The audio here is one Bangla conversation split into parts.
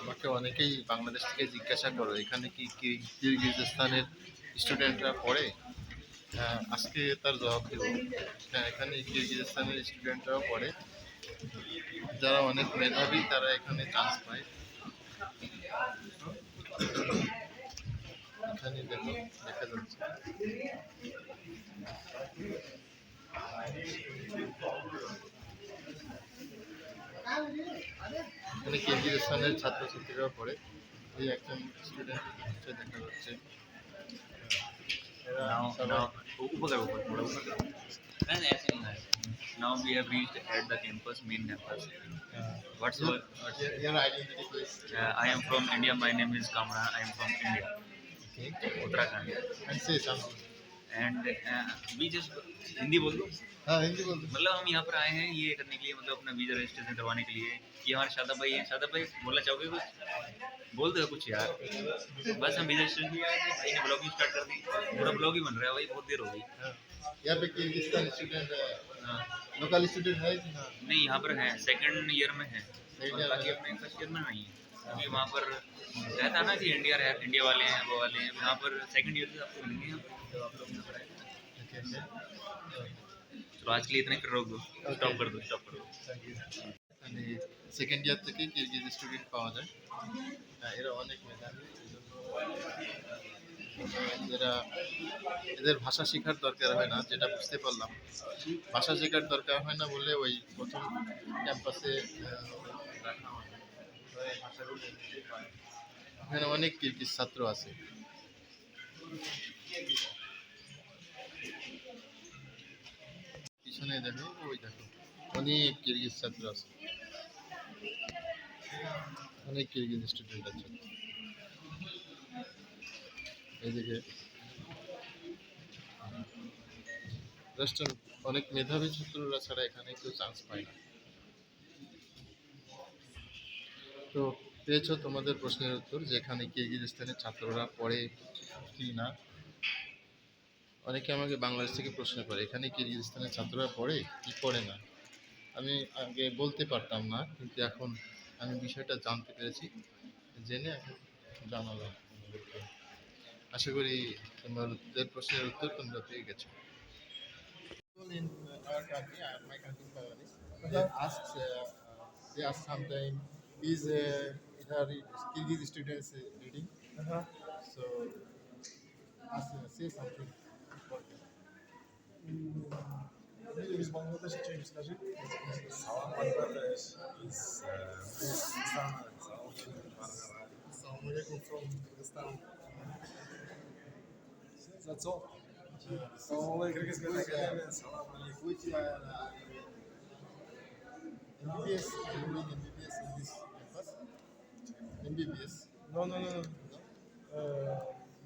আমাকে অনেকেই বাংলাদেশ থেকে জিজ্ঞাসা করো এখানে কি কিরগিজস্তানের স্টুডেন্টরা পড়ে? হ্যাঁ, আজকে তার জবাব দেব। হ্যাঁ এখানে কিরগিজস্তানের স্টুডেন্টরাও পড়ে। যারা অনেক মেধাবী তারা এখানে চান্স পায়। এখানে দেখো দেখা যাচ্ছে। এখানে কেন্দ্রীয় স্থানের ছাত্রছাত্রীরা পড়ে এই একজন স্টুডেন্ট দেখা যাচ্ছে Now we have reached at the campus, main campus. What's your, your identity, please? Uh, I am from India. My name is Kamran. I am from India. Okay. Uttarakhand. And say something. Uh, we just Hindi बोल दो। हाँ हिंदी बोल दो। मतलब हम यहाँ पर आए हैं ये करने के लिए मतलब अपना वीज़ा रजिस्ट्रेशन करवाने के लिए। ये हमारे शादा भाई हैं। शादा भाई बोलना चाहोगे कुछ? बोल दो कुछ यार। बस हम वीज़ा रजिस्ट्रेशन के आए थे भाई ने ब्लॉगिंग स्टार्ट कर दी। पूरा ब्लॉग ही बन रहा है भाई बहुत देर हो गई। हाँ। यहाँ पे किर्गिस्तान स्टूडेंट हाँ? लोकल स्टूडेंट है हाँ? नहीं यहाँ पर है सेकंड ईयर में है। बाकी अपने फ़र्स्ट ईयर में नहीं है। क्योंकि वहाँ पर रहता है ना कि इंडिया रह, इंडिया वाले हैं वो वाले हैं यहाँ पर सेकंड ईयर से आपको मिलेंगे यहाँ पर जब आप लोग यहाँ पर आए Okay, okay. चलो आज के लिए इतना ही कर रोक दो स्टॉप कर दो स्टॉप कर दो Thank you. মানে সেকেন্ড ইয়ার থেকে কিরগিজ স্টুডেন্ট পাওয়া যায় হ্যাঁ, এরা অনেক মেধাবী এজন্য এরা এদের ভাষা শেখার দরকার হয় না যেটা বুঝতে পারলাম ভাষা শেখার দরকার হয় না বলে ওই প্রথম ক্যাম্পাসে রাখা এখানে অনেক কিরগিজ ছাত্র আছে। পিছনে দেখো, ওই দেখো, অনেক কিরগিজ ছাত্র আছে। অনেক কিরগিজ স্টুডেন্ট আছে। এইদিকে জাস্ট অনেক মেধাবী ছাত্ররা ছাড়া এখানে কেউ চান্স পায় না। তো পেয়েছ তোমাদের প্রশ্নের উত্তর যে এখানে কিরগিজস্তানের ছাত্ররা পড়ে কি না? অনেকে আমাকে বাংলাদেশ থেকে প্রশ্ন করে এখানে কিরগিজস্তানের ছাত্ররা পড়ে কি পড়ে না? আমি আগে বলতে পারতাম না কিন্তু এখন আমি বিষয়টা জানতে পেরেছি জেনে এখন জানালাম আশা করি তোমাদের প্রশ্নের উত্তর তোমরা পেয়ে গেছো। Our country, my country uh, they ask sometime, is uh, her Kyrgyz students uh, reading. Uh-huh. So ask, uh, say something. Mm, is Bangladesh a does it? South Bangladesh is uh, Pakistan and South from Pakistan. That's all. Assalamualaikum. Which MBBS, MBBS MBBS? No, no, no, no. Uh,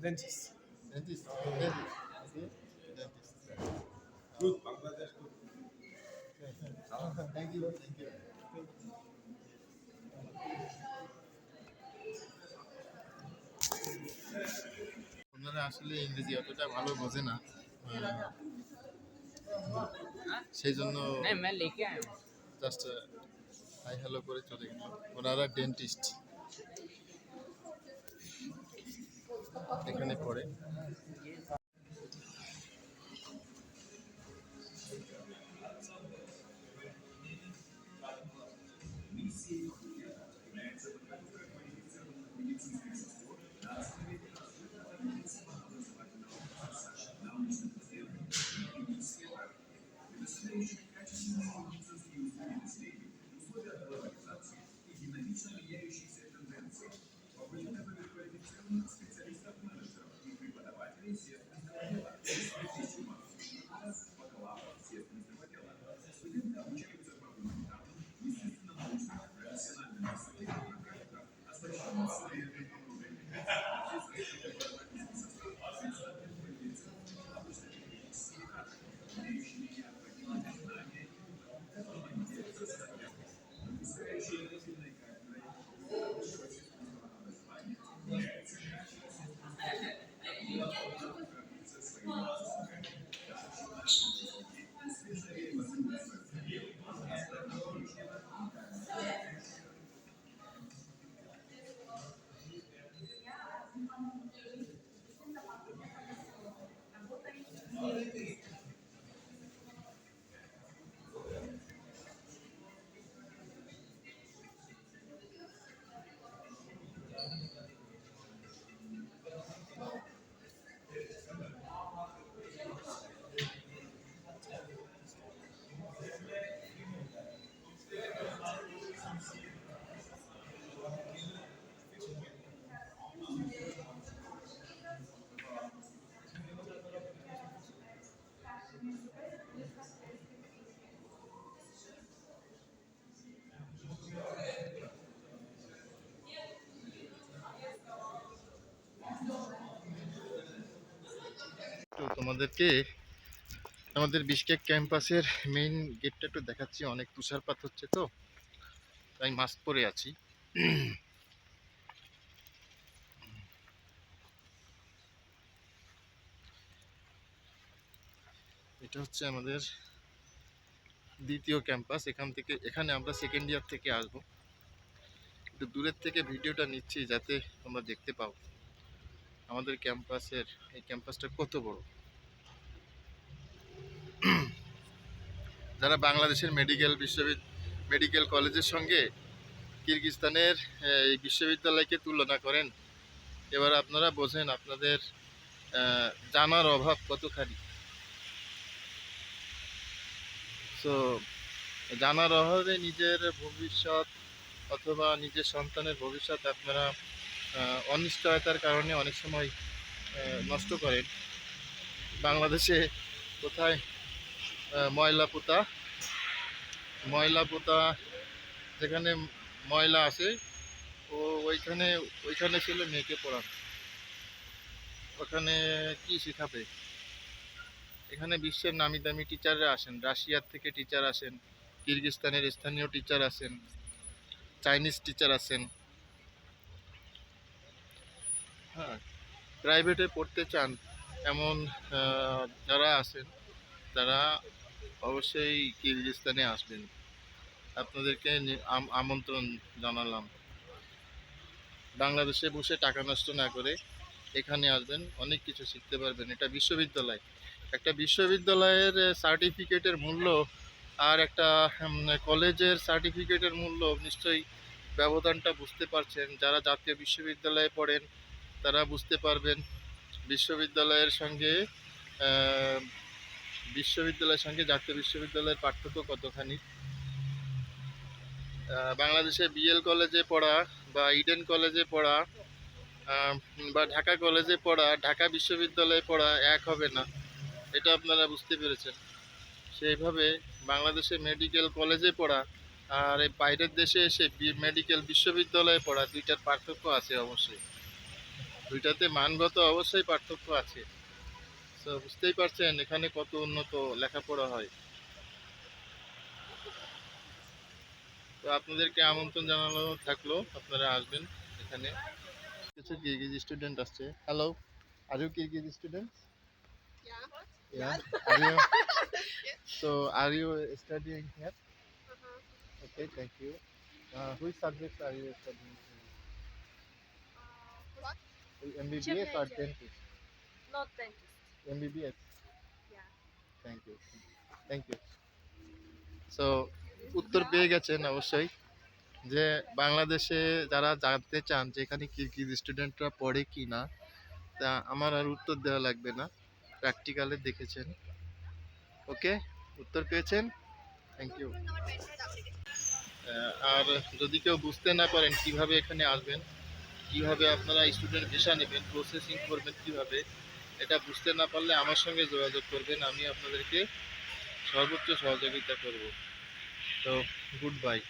dentist. Dentist. Oh, yeah. dentist. Okay. Dentist. Good. Bangladesh. Good. Thank you. Thank you. আসলে ইংরেজি অতটা ভালো বোঝে না সেই জন্য জাস্ট হাই হ্যালো করে চলে গেল ওনারা ডেন্টিস্ট এখানে পড়ে তোমাদেরকে আমাদের বিশকেক ক্যাম্পাসের মেইন গেটটা একটু দেখাচ্ছি। অনেক তুষারপাত হচ্ছে তো, তাই মাস্ক পরে আছি। এটা হচ্ছে আমাদের দ্বিতীয় ক্যাম্পাস। এখান থেকে, এখানে আমরা সেকেন্ড ইয়ার থেকে আসব। একটু দূরের থেকে ভিডিওটা নিচ্ছি যাতে তোমরা দেখতে পাও। আমাদের ক্যাম্পাসের, এই ক্যাম্পাসটা কত বড়? যারা বাংলাদেশের মেডিকেল বিশ্ববিদ্যালয় মেডিকেল কলেজের সঙ্গে কিরগিস্তানের, এই বিশ্ববিদ্যালয়কে তুলনা করেন, এবার আপনারা বোঝেন আপনাদের জানার অভাব কতখানি। তো জানার অভাবে নিজের ভবিষ্যৎ অথবা নিজের সন্তানের ভবিষ্যৎ আপনারা অনিশ্চয়তার কারণে অনেক সময় নষ্ট করেন। বাংলাদেশে কোথায় ময়লা পোতা। ময়লা পোতা, যেখানে ময়লা আছে, ও ওইখানে ওইখানে ছিল মেয়েকে পড়ানো ওখানে কি শেখাবে? এখানে বিশ্বের নামি দামি টিচাররা আসেন। রাশিয়ার থেকে টিচার আসেন কিরগিস্তানের স্থানীয় টিচার আসেন, চাইনিজ টিচার আসেন। হ্যাঁ প্রাইভেটে পড়তে চান, এমন যারা আছেন, তারা অবশ্যই কিরগিস্তানে আসবেন। আপনাদেরকে আমন্ত্রণ জানালাম। বাংলাদেশে বসে টাকা নষ্ট না করে এখানে আসবেন, অনেক কিছু শিখতে পারবেন। এটা বিশ্ববিদ্যালয়। একটা বিশ্ববিদ্যালয়ের সার্টিফিকেটের মূল্য আর একটা কলেজের সার্টিফিকেটের মূল্য নিশ্চয়ই ব্যবধানটা বুঝতে পারছেন। যারা জাতীয় বিশ্ববিদ্যালয়ে পড়েন, তারা বুঝতে পারবেন। বিশ্ববিদ্যালয়ের সঙ্গে বিশ্ববিদ্যালয়ের সঙ্গে জাতীয় বিশ্ববিদ্যালয়ের পার্থক্য কতখানি? বাংলাদেশে বিএল কলেজে পড়া বা ইডেন কলেজে পড়া বা ঢাকা কলেজে পড়া, ঢাকা বিশ্ববিদ্যালয়ে পড়া এক হবে না। এটা আপনারা বুঝতে পেরেছেন। সেইভাবে বাংলাদেশে মেডিকেল কলেজে পড়া আর এই বাইরের দেশে এসে মেডিকেল বিশ্ববিদ্যালয়ে পড়া দুইটার পার্থক্য আছে অবশ্যই। দুইটাতে মানগত অবশ্যই পার্থক্য আছে। আচ্ছা বুঝতেই পারছেন এখানে কত উন্নত লেখাপড়া হয়। তো আপনাদেরকে আমন্ত্রণ জানানো থাকল আপনারা আসবেন এখানে। কিছু কি কি স্টুডেন্ট আসছে হ্যালো আর ইউ কি স্টুডেন্ট তো are you studying here okay thank you which subject are you studying MBBS or dentist? Not dentist. MBBS. Yeah. Thank you. Thank you. So, উত্তর পেয়ে গেছেন অবশ্যই যে বাংলাদেশে যারা জানতে চান যে এখানে কিরকিজ স্টুডেন্টরা পড়ে কি না তা আমার আর উত্তর দেওয়া লাগবে না প্র্যাকটিক্যালে দেখেছেন ওকে উত্তর পেয়েছেন থ্যাংক ইউ আর যদি কেউ বুঝতে না পারেন কীভাবে এখানে আসবেন কীভাবে আপনারা স্টুডেন্ট ভিসা নেবেন প্রসেসিং করবেন কীভাবে এটা বুঝতে না পারলে আমার সঙ্গে যোগাযোগ করবেন, আমি আপনাদেরকে সর্বোচ্চ সহযোগিতা করব। তো গুড বাই